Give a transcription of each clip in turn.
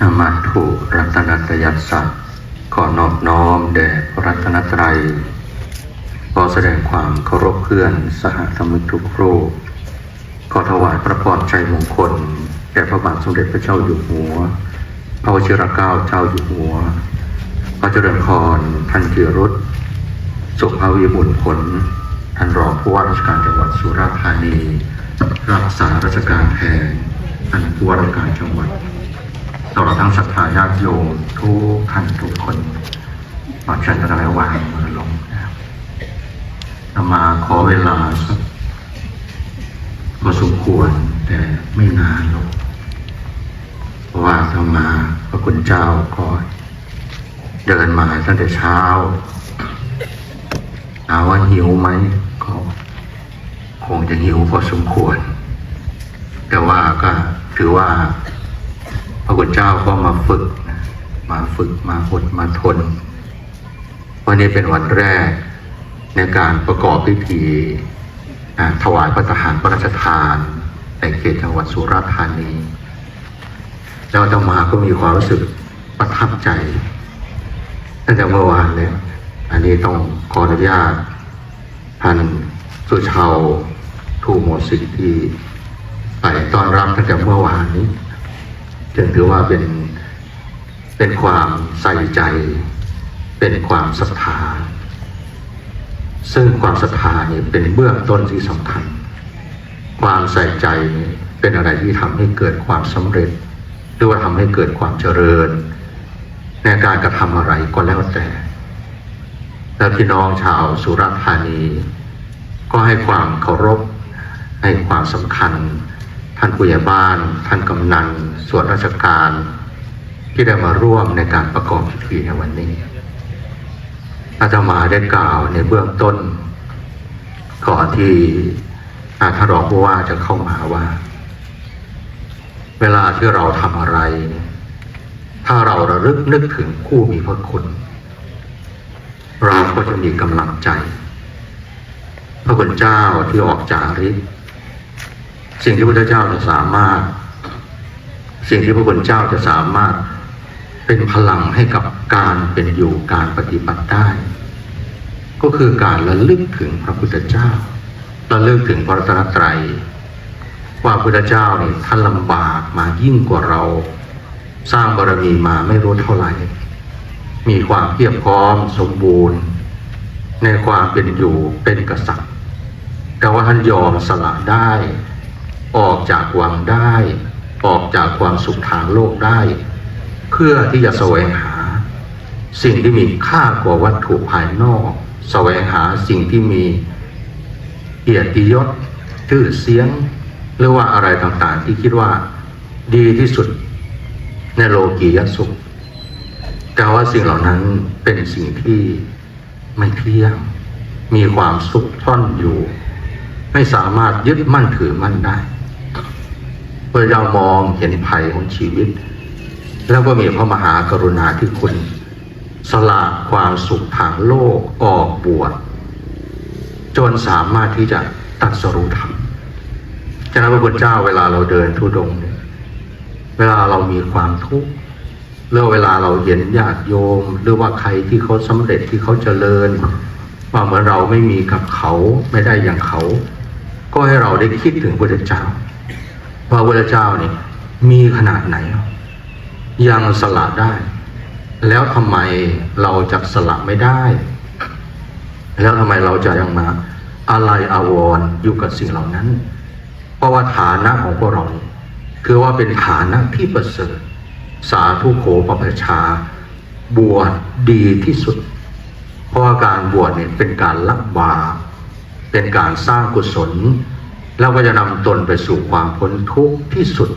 นมัตถุรัตนัตยัสสะขอนอบน้อมแด่พระรัตนตรัยขอแสดงความเคารพเพื่อนสหธรรมิกทุกรูปขอถวายพระพรชัยมงคลแด่พระบาทสมเด็จพระเจ้าอยู่หัว พระวชิรเกล้าเจ้าอยู่หัว พระเจริญพรท่านเกียรุตสุภาวีบุญผลท่านรองผู้ว่าราชการจังหวัดสุราษฎร์ธานี รักษาราชการแทนท่านผู้ว่าราชการจังหวัด ตลอดทั้งศรัทธาญาติโยมทุกท่านทุกคนขอเชิญท่านแล้ววางมือลงนะครับอามาขอเวลาสักพอสมควรแต่ไม่นานหรอกเพราะว่าธรรมาพระคุณเจ้าก็เดินมาตั้งแต่เช้าถามว่าหิวไหมก็คงจะหิวพอสมควร แต่ว่าก็ถือว่า ระคุณเจ้าก็มาฝึกนะมาฝึกมาอดมาทน วันนี้เป็นวันแรกในการประกอบพิธีถวายพระทหารพระราชทานในเขตจังหวัดสุราษฎร์ธานีแล้วอาตมาก็มีความรู้สึกประทับใจตั้งแต่เมื่อวานแล้วอันนี้ต้องขออนุญาตท่านสุชาวทูโมสิกที่ไปต้อนรับตั้งแต่เมื่อวานนี้ จึงถือว่าเป็นเป็นความใส่ใจ เป็นความศรัทธา ซึ่งความศรัทธาเนี่ยเป็นเบื้องต้นที่สำคัญ ความใส่ใจเนี่ยเป็นอะไรที่ทำให้เกิดความสำเร็จ หรือว่าทำให้เกิดความเจริญ ในการกระทำอะไรก็แล้วแต่ และพี่น้องชาวสุราษฎร์ธานี ก็ให้ความเคารพให้ความสำคัญ ท่านผู้ใหญ่บ้าน ท่านกำนันส่วนราชการ ที่ได้มาร่วมในการประกอบพิธีในวันนี้อาตมาได้กล่าวในเบื้องต้น ก่อนที่อาทารองผู้ว่าจะเข้ามาว่า เวลาที่เราทำอะไร ถ้าเราระลึกนึกถึงผู้มีพระคุณ เราก็จะมีกำลังใจ พระคุณเจ้าที่ออกจากฤทธิ์ สิ่งที่พระพุทธเจ้าจะสามารถ สิ่งที่พระคุณเจ้าจะสามารถเป็นพลังให้กับการเป็นอยู่การปฏิบัติได้ ก็คือการระลึกถึงพระพุทธเจ้าระลึกถึงพระรัตนตรัยว่าพระพุทธเจ้าเนี่ยท่านลำบากมายิ่งกว่าเรา สร้างบารมีมาไม่รู้เท่าไหร่ มีความเพียบพร้อมสมบูรณ์ ในความเป็นอยู่เป็นกษัตริย์แต่ว่าท่านยอมสละได้ ออกจากวังได้ ออกจากความสุขทางโลกได้ เพื่อที่จะแสวงหา สิ่งที่มีค่ากว่าวัตถุภายนอก แสวงหาสิ่งที่มีเกียรติยศชื่อเสียง หรือว่าอะไรต่างๆ ที่คิดว่าดีที่สุดในโลกียสุข แต่ว่าสิ่งเหล่านั้นเป็นสิ่งที่ไม่เที่ยง มีความสุขซ่อนอยู่ ไม่สามารถยึดมั่นถือมั่นได้ เมื่อเรามองเห็นภัยของชีวิต แล้วก็มีพระมหากรุณาธิคุณ สละความสุขทางโลกออกบวชจนสามารถที่จะตัดสรู้ธรรมฉะนั้นพระพุทธเจ้าเวลาเราเดินทุดงเนี่ยเวลาเรามีความทุกข์หรือเวลาเราเห็นญาติโยม หรือว่าใครที่เขาสำเร็จที่เขาเจริญ ว่าเหมือนเราไม่มีกับเขาไม่ได้อย่างเขา ก็ให้เราได้คิดถึงพระพุทธเจ้า พระพุทธเจ้าเนี่ยมีขนาดไหน ยังสละได้ แล้วทำไมเราจะสละไม่ได้ แล้วทำไมเราจะยังมาอะไรอาวรอยู่กับสิ่งเหล่านั้น เพราะว่าฐานะของพวกเรา คือว่าเป็นฐานะที่ประเสริฐ สาธุโขปปชา บวชดีที่สุด เพราะาการบวชเนี่ยเป็นการละบาปเป็นการสร้างกุศล แล้วก็จะนำตนไปสู่ความพ้นทุกข์ที่สุด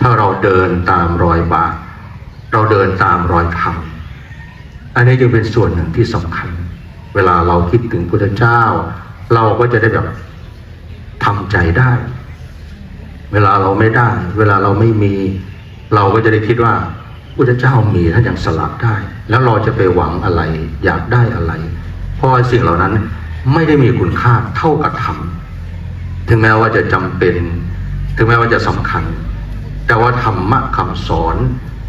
ถ้าเราเดินตามรอยบาปเราเดินตามรอยธรรมอันนี้จึงเป็นส่วนหนึ่งที่สำคัญ เวลาเราคิดถึงพุทธเจ้า เราก็จะได้แบบทำใจได้ เวลาเราไม่ได้ เวลาเราไม่มี เราก็จะได้คิดว่าพุทธเจ้ามีท่านยังสลับได้ แล้วเราจะไปหวังอะไร อยากได้อะไร เพราะสิ่งเหล่านั้นไม่ได้มีคุณค่าเท่ากับธรรม ถึงแม้ว่าจะจำเป็น ถึงแม้ว่าจะสำคัญ แต่ว่าธรรมะคำสอน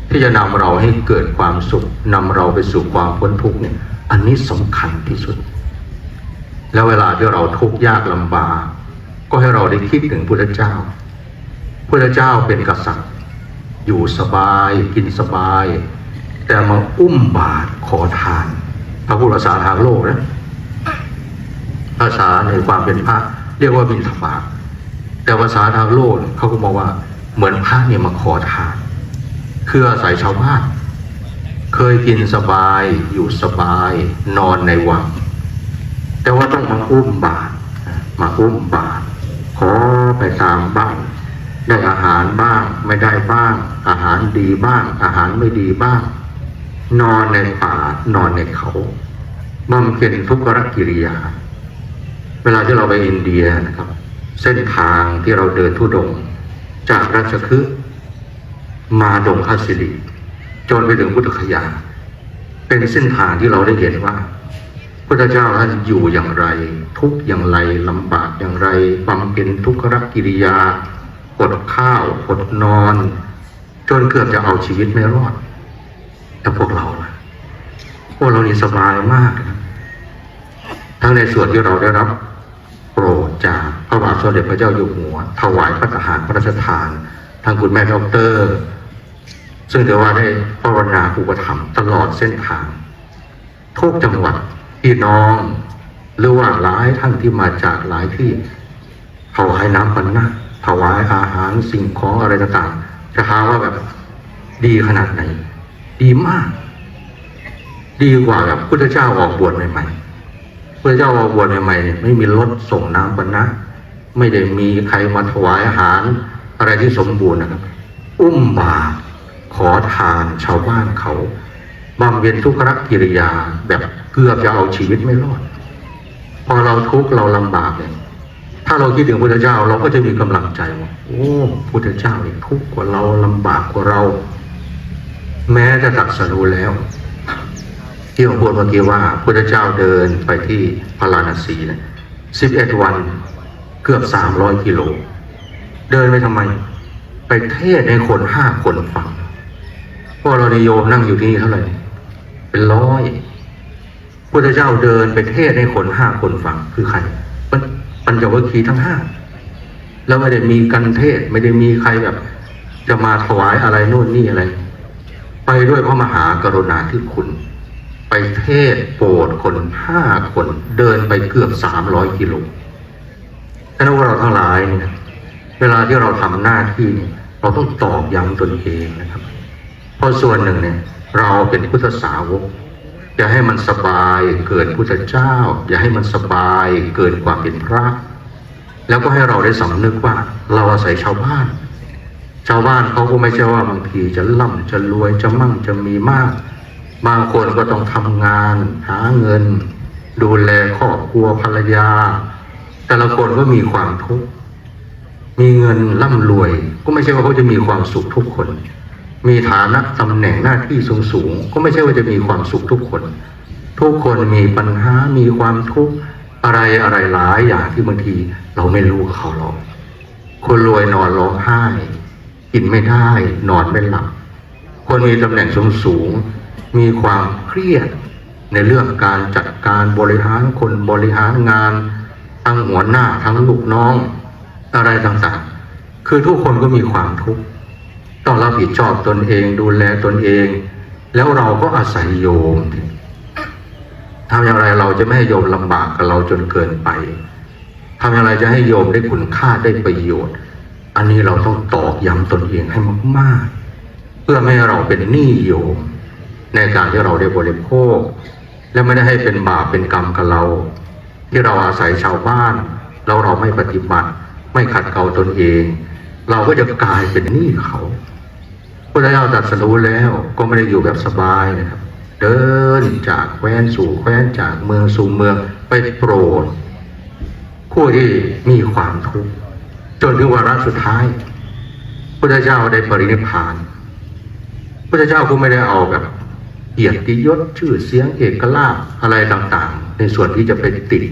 ที่จะนำเราให้เกิดความสุขนำเราไปสู่ความพ้นทุกข์เนี่ย อันนี้สำคัญที่สุด แล้วเวลาที่เราทุกข์ยากลำบาก ก็ให้เราได้คิดถึงพุทธเจ้าพุทธเจ้าเป็นกษัตริย์ อยู่สบายกินสบาย แต่มาอุ้มบาตรขอทานพระพุทธภาษาทางโลกนะภาษาในความเป็นพระ เรียกว่าบิณฑบาตแต่ภาษาทางโลกเขาก็บอกว่าเหมือนพระเนี่ยมาขอทานคืออาศัยชาวบ้าน เคยกินสบายอยู่สบายนอนในวัง แต่ว่าต้องมาอุ้มบาตรมาอุ้มบาตรขอไปตามบ้านได้อาหารบ้างไม่ได้บ้าง อาหารดีบ้าง อาหารไม่ดีบ้าง นอนในป่านอนในเขาบำเพ็ญทุกขกิริยา เวลาที่เราไปอินเดียนะครับ เส้นทางที่เราเดินทุดง จากราชคฤห์มาดงคาสิริจนไปถึงพุทธคยา เป็นเส้นทางที่เราได้เห็นว่าพระเจ้าท่านอยู่อย่างไร ทุกอย่างไรลำบากอย่างไรบำเพ็ญทุกขกิริยาอดข้าวอดนอน จนเกือบจะเอาชีวิตไม่รอด แต่พวกเราล่ะพวกเรานี่สบายมากนะทั้งในส่วนที่เราได้รับ โปรดจากพระบาทสมเด็จพระเจ้าอยู่หัว ถวายพระทหารพระราชทานทางคุณแม่ดอกเตอร์ ซึ่งถือว่าได้ภาวนาอุปถัมภ์ตลอดเส้นทางทุกจังหวัดพี่น้องหรือว่าหลายท่านที่มาจากหลายที่ถวายน้ำปันนะถวายอาหารสิ่งของอะไรต่างๆจะหาว่าแบบดีขนาดไหน ดีมาก ดีกว่าแบบพุทธเจ้าออกบวชใหม่ๆ พระเจ้าออกบวชใหม่ๆไม่มีรถส่งน้ำบรรณะไม่ได้มีใครมาถวายอาหาร อะไรที่สมบูรณ์นะครับ อุ้มบาขอทานชาวบ้านเขาบำเพ็ญทุกขกิริยาแบบเกือบจะเอาชีวิตไม่รอด พอเราทุกข์เราลำบากเนี่ยถ้าเราคิดถึงพระเจ้าเราก็จะมีกำลังใจว่าโอ้พุทธเจ้าเนี่ยทุกข์กว่าเราลำบากกว่าเรา แม้จะตัดสรู้แล้ว ที่ผมพูดเมื่อกี้ว่าพระเจ้าเดินไปที่พาราณสีเนี่ยสิบเอ็ดวันเกือบสามร้อยกิโล เดินไปทำไม ไปเทศในคนห้าคนฟังพวกเราในโยมนั่งอยู่ที่นี่เท่าไหร่ เป็นร้อยพระเจ้าเดินไปเทศในคนห้าคนฟังคือใครปัญญจวัคคีย์ทั้งห้าแล้วไม่ได้มีกันเทศไม่ได้มีใครแบบ จะมาถวายอะไรโน่นนี่อะไร ไปด้วยพระมหากรุณาธิคุณ เทศโปรดคนห้าคนเดินไปเกือบสามร้อยกิโลฉะนั้นว่าเราทั้งหลายเนี่ยเวลาที่เราทำหน้าที่เนี่ยเราต้องตอบย้ำตนเองนะครับ เพราะส่วนหนึ่งเนี่ย เราเป็นพุทธสาวกอย่าให้มันสบายเกินพุทธเจ้า อย่าให้มันสบายเกินควาเป็นพระ แล้วก็ให้เราได้สำนึกว่า เราอาศัยชาวบ้าน ชาวบ้านเขาก็ไม่ใช่ว่าบางทีจะร่ำจะรวยจะมั่งจะมีมาก บางคนก็ต้องทำงาน หาเงิน ดูแลครอบครัวภรรยา แต่ละคนก็มีความทุกข์มีเงินร่ำรวย ก็ไม่ใช่ว่าเขาจะมีความสุขทุกคน มีฐานะตำแหน่งหน้าที่สูงสูงก็ไม่ใช่ว่าจะมีความสุขทุกคน ทุกคนมีปัญหามีความทุกข์อะไรอะไรหลายอย่างที่บางทีเราไม่รู้เขาหรอกคนรวยนอนร้องไห้ กินไม่ได้ นอนไม่หลับคนมีตำแหน่งสูงสูง มีความเครียดในเรื่องการจัดการบริหารคนบริหารงาน ทั้งหัวหน้าทั้งลูกน้อง อะไรต่างๆ คือทุกคนก็มีความทุกข์ต้องรับผิดชอบตนเองดูแลตนเอง แล้วเราก็อาศัยโยมทำอย่างไรเราจะไม่ให้โยมลำบากกับเราจนเกินไปทำอย่างไรจะให้โยมได้คุณค่าได้ประโยชน์ อันนี้เราต้องตอกย้ำตนเองให้มาก ๆ เพื่อไม่ให้เราเป็นหนี้โยม ในการที่เราได้บริโภค และไม่ได้ให้เป็นบาปเป็นกรรมกับเรา ที่เราอาศัยชาวบ้านแล้วเราไม่ปฏิบัติ ไม่ขัดเกลาตนเอง เราก็จะกลายเป็นหนี้เขาพระเจ้าตรัสรู้แล้วก็ไม่ได้อยู่แบบสบายนะครับ เดินจากแคว้นสู่แคว้นจากเมืองสู่เมืองไปโปรดผู้ที่มีความทุกข์จนถึงวาระสุดท้ายพระเจ้าได้ปรินิพพานพระเจ้าก็ไม่ได้เอาแบบ เกียรติยศชื่อเสียงเอกลาภอะไรต่างๆ ในส่วนที่จะเป็นติด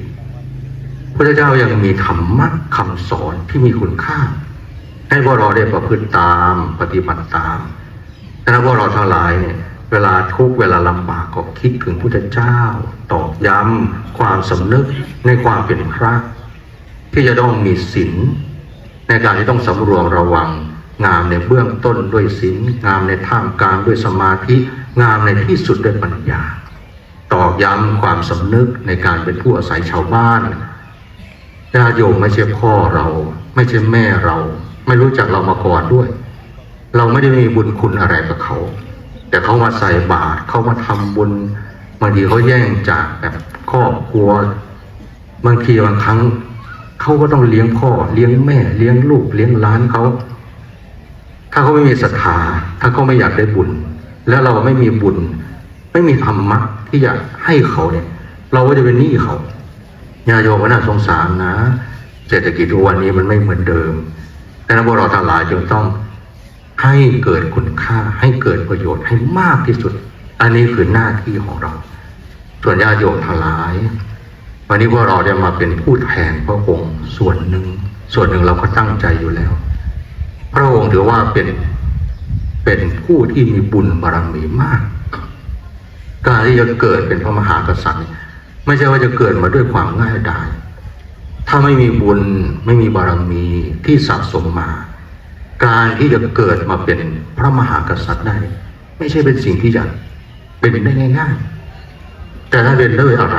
พระเจ้ายังมีธรรมะคำสอนที่มีคุณค่า ให้พวกเราได้ประพฤติตามปฏิบัติตามดังนั้นพวกเราทั้งหลายเนี่ยเวลาทุกเวลาลำบากก็คิดถึงพุทธเจ้า ตอกย้ำความสำนึกในความเป็นพระ ที่จะต้องมีศีลในการที่ต้องสำรวมระวัง งามในเบื้องต้นด้วยศีลงามในท่ามกลางด้วยสมาธิ งามในที่สุดด้วยปัญญา ตอกย้ำความสำนึกในการเป็นผู้อาศัยชาวบ้านญาโยมไม่ใช่พ่อเรา ไม่ใช่แม่เรา ไม่รู้จักเรามาก่อนด้วย เราไม่ได้มีบุญคุณอะไรกับเขา แต่เขามาใส่บาตรเขามาทำบุญบางทีเขาแย่งจากแบบครอบครัวบางทีบางครั้งเขาก็ต้องเลี้ยงพ่อ เลี้ยงแม่ เลี้ยงลูก เลี้ยงล้านเขา ถ้าเขาไม่มีศรัทธาถ้าเขาไม่อยากได้บุญ แล้วเราไม่มีบุญ ไม่มีธรรมะที่จะให้เขาเนี่ย เราก็จะเป็นหนี้เขาญาโยมก็น่าสงสารนะ เศรษฐกิจทุกวันนี้มันไม่เหมือนเดิมดังนั้นพวกเราทั้งหลายจึงต้องให้เกิดคุณค่าให้เกิดประโยชน์ให้มากที่สุด อันนี้คือหน้าที่ของเรา ส่วนญาโยมทั้งหลาย วันนี้พวกเราได้มาเป็นผู้แทนพระองค์ส่วนหนึ่ง ส่วนหนึ่งเราก็ตั้งใจอยู่แล้ว พระองค์ถือว่าเป็นเป็นผู้ที่มีบุญบารมีมาก การที่จะเกิดเป็นพระมหากษัตริย์ไม่ใช่ว่าจะเกิดมาด้วยความง่ายดายถ้าไม่มีบุญไม่มีบารมีที่สะสมมา การที่จะเกิดมาเป็นพระมหากษัตริย์ได้ ไม่ใช่เป็นสิ่งที่จะเป็นได้ง่ายๆ แต่ถ้าเป็นด้วยอะไร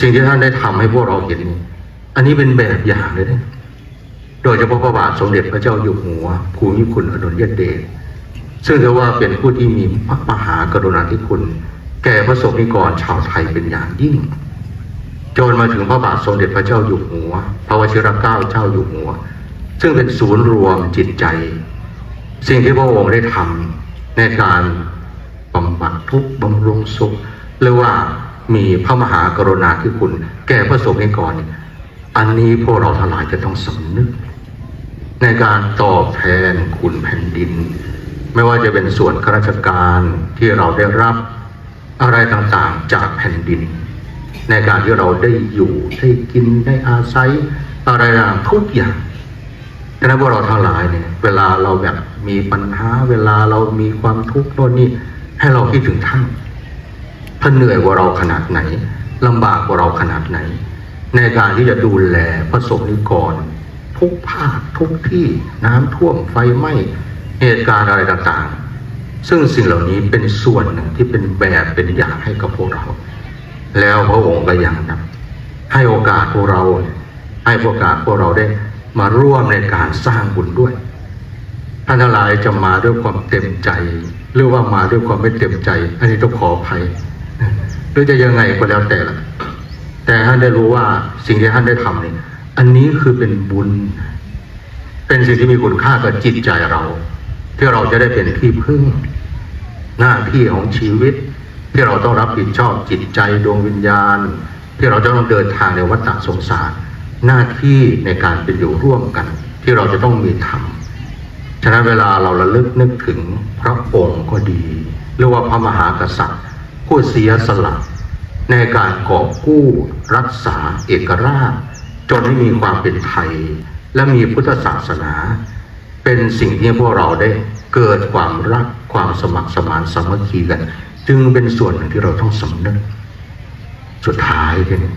สิ่งที่ท่านได้ทำให้พวกเราเห็น อันนี้เป็นแบบอย่างเลยนะ โดยเฉพาะพระบาทสมเด็จพระเจ้าอยู่หัวภูมิพลอดุลยเดชซึ่งถือว่าเป็นผู้ที่มีพระมหากรุณาธิคุณ แก่พระสงฆ์นิกรชาวไทยเป็นอย่างยิ่ง จนมาถึงพระบาทสมเด็จพระเจ้าอยู่หัว พระวชิรเกล้าเจ้าอยู่หัว ซึ่งเป็นศูนย์รวมจิตใจ สิ่งที่พระองค์ได้ทำในการบำบัดทุกข์บำรุงสุขหรือว่ามีพระมหากรุณาธิคุณ แก่พระสงฆ์นิกรอันนี้พวกเราทั้งหลายจะต้องสำนึก ในการตอบแทนคุณแผ่นดิน ไม่ว่าจะเป็นส่วนข้าราชการที่เราได้รับอะไรต่างๆจากแผ่นดิน ในการที่เราได้อยู่ได้กินได้อาศัยอะไรต่างทุกอย่างดังนั้นพวกเราทั้งหลายเนี่ย เวลาเราแบบมีปัญหาเวลาเรามีความทุกข์โน่นนี่ให้เราคิดถึงท่านท่านเหนื่อยกว่าเราขนาดไหนลำบากกว่าเราขนาดไหน ในการที่จะดูแลพระสงฆ์นิกร ทุกภาคทุกที่น้ำท่วมไฟไหม้เหตุการณ์อะไรต่างๆ ซึ่งสิ่งเหล่านี้เป็นส่วนหนึ่งที่เป็นแบบเป็นอย่างให้กับพวกเรา แล้วพระองค์ก็ยังนะให้โอกาสพวกเรา ให้โอกาสพวกเราได้มาร่วมในการสร้างบุญด้วยท่านทั้งหลายจะมาด้วยความเต็มใจ หรือว่ามาด้วยความไม่เต็มใจ อันนี้ต้องขออภัยหรือจะยังไงก็แล้วแต่ละแต่ท่านได้รู้ว่าสิ่งที่ท่านได้ทำเนี่ย อันนี้คือเป็นบุญ เป็นสิ่งที่มีคุณค่ากับจิตใจเรา ที่เราจะได้เป็นที่พึ่ง หน้าที่ของชีวิต ที่เราต้องรับผิดชอบจิตใจดวงวิญญาณ ที่เราจะต้องเดินทางในวัฏสงสาร หน้าที่ในการเป็นอยู่ร่วมกัน ที่เราจะต้องมีธรรมฉะนั้นเวลาเราระลึกนึกถึงพระองค์ก็ดี หรือว่าพระมหากษัตริย์ ผู้เสียสละในการกอบกู้รักษาเอกราช จนให้มีความเป็นไทย และมีพุทธศาสนา เป็นสิ่งที่พวกเราได้เกิดความรักความสมัครสมานสามัคคีกัน จึงเป็นส่วนหนึ่งที่เราต้องสำนึกสุดท้ายทีนี้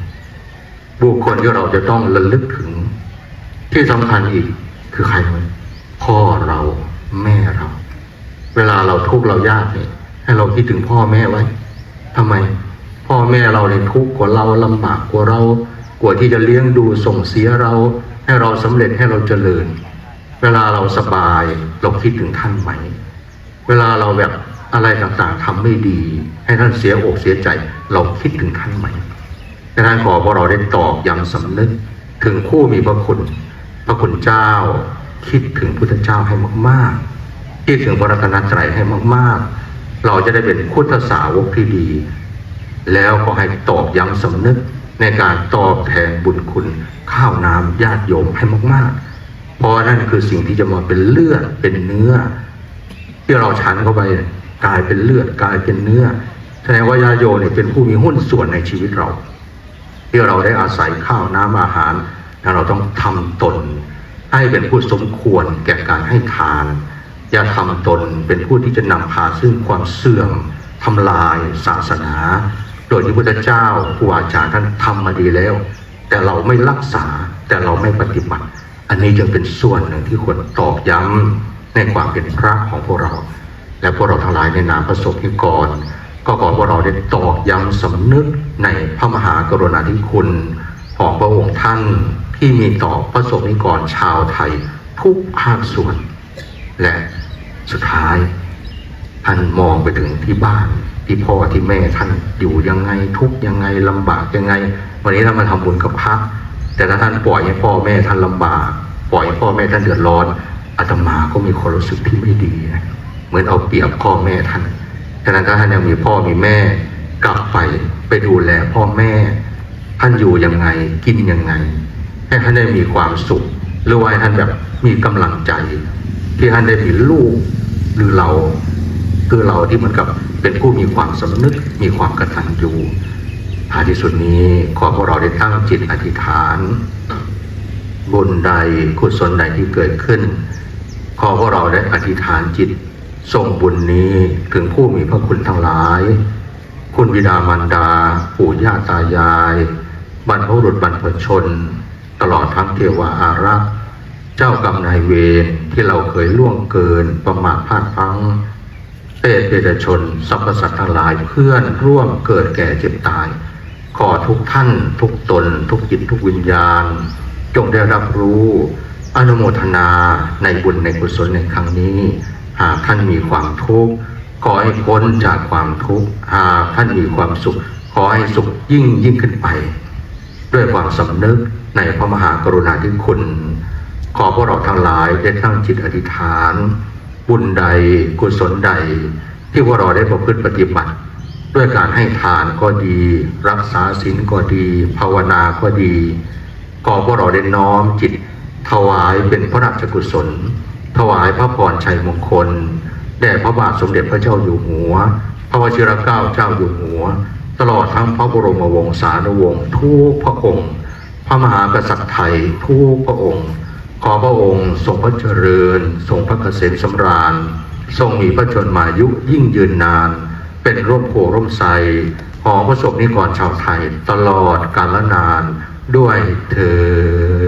บุคคลที่เราจะต้องระลึกถึง ที่สำคัญอีกคือใครไหมพ่อเราแม่เรา เวลาเราทุกข์เรายากเนี่ยให้เราคิดถึงพ่อแม่ไว้ทำไม พ่อแม่เราเนี่ยทุกข์กว่าเราลำบากกว่าเรา กว่าที่จะเลี้ยงดูส่งเสียเราให้เราสำเร็จให้เราเจริญ เวลาเราสบายเราคิดถึงท่านไหม เวลาเราแบบอะไรต่างๆทำไม่ดี ให้ท่านเสียอกเสียใจ เราคิดถึงท่านไหมดังนั้นขอพวกเราได้ตอบอย่างสำนึกถึงผู้มีพระคุณ พระคุณเจ้า คิดถึงพุทธเจ้าให้มากๆ คิดถึงพระรัตนตรัยให้มากๆ เราจะได้เป็นพุทธสาวกที่ดี แล้วก็ให้ตอบย้ำสำนึก ในการตอบแทนบุญคุณข้าวน้ำญาติโยมให้มากๆ เพราะนั่นคือสิ่งที่จะมาเป็นเลือดเป็นเนื้อ ที่เราฉันเข้าไปกลายเป็นเลือดกลายเป็นเนื้อแสดงว่าญาติโยมเนี่ยเป็นผู้มีหุ้นส่วนในชีวิตเรา ที่เราได้อาศัยข้าวน้ำอาหารเราต้องทำตน ให้เป็นผู้สมควรแก่การให้ทาน อย่าทำตนเป็นผู้ที่จะนำพาซึ่งความเสื่อมทำลายศาสนา โดยที่พุทธเจ้าครูอาจารย์ท่านทำมาดีแล้ว แต่เราไม่รักษาแต่เราไม่ปฏิบัติ อันนี้จึงเป็นส่วนหนึ่งที่ควรตอกย้ำในความเป็นพระของพวกเรา และพวกเราทั้งหลายในนามประสบนิกรก็ขอพวกเราได้ตอกย้ำสำนึกในพระมหากรุณาธิคุณของพระองค์ท่านที่มีต่อประสบนิกรชาวไทยทุกภาคส่วน และสุดท้ายท่านมองไปถึงที่บ้าน ที่พ่อที่แม่ท่านอยู่ยังไงทุกยังไงลำบากยังไง วันนี้เรามาทำบุญกับพระแต่ถ้าท่านปล่อยให้พ่อแม่ท่านลำบาก ปล่อยให้พ่อแม่ท่านเดือดร้อนอาตมาก็มีความรู้สึกที่ไม่ดีนะเหมือนเอาเปรียบพ่อแม่ท่านฉะนั้นถ้าท่านยังมีพ่อมีแม่กลับไปไปดูแลพ่อแม่ ท่านอยู่ยังไงกินยังไง ให้ท่านได้มีความสุข หรือว่าให้ท่านแบบมีกำลังใจ ที่ท่านได้มีลูกหรือเรา คือเราที่เหมือนกับเป็นผู้มีความสำนึกมีความกระตัญญูท้าที่สุดนี้ขอพวกเราได้ตั้งจิตอธิษฐานบุญใดกุศลใดที่เกิดขึ้น ขอพวกเราได้อธิษฐานจิตส่งบุญนี้ถึงผู้มีพระคุณทั้งหลาย คุณวิดามารดา ปู่ย่าตายาย บรรพบุรุษบรรพชน ตลอดทั้งเทวาอารักษ์ เจ้ากรรมนายเวรที่เราเคยล่วงเกินประมาทพลาดพลั้ง เปรตเดชชนสรรพสัตว์ทั้งหลายเพื่อนร่วมเกิดแก่เจ็บตาย ขอทุกท่านทุกตน ทุกจิตทุกวิญญาณ จงได้รับรู้อนุโมทนาในบุญในกุศลในครั้งนี้ หากท่านมีความทุกข์ขอให้พ้นจากความทุกข์หากท่านมีความสุข ขอให้สุขยิ่งยิ่งขึ้นไป ด้วยความสำนึกในพระมหากรุณาธิคุณ ขอพวกเราทั้งหลายได้ตั้งจิตอธิษฐาน บุญใดกุศลใด ที่พวกเราได้ประพฤติปฏิบัติ ด้วยการให้ทานก็ดี รักษาศีลก็ดี ภาวนาก็ดีขอพวกเราได้น้อมจิต ถวายเป็นพระราชกุศล ถวายพระพรชัยมงคลแด่พระบาทสมเด็จพระเจ้าอยู่หัว พระวชิรเกล้าเจ้าอยู่หัว ตลอดทั้งพระบรมวงศานุวงศ์ทุกพระองค์ พระมหากษัตริย์ไทยทุกพระองค์ ขอพระองค์ทรงพระเจริญ ทรงพระเกษมสำราญ ทรงมีพระชนมายุยิ่งยืนนาน เป็นร่มโพร่มใสของพระสงฆ์นิกรชาวไทยตลอดกาลนานด้วยเธอ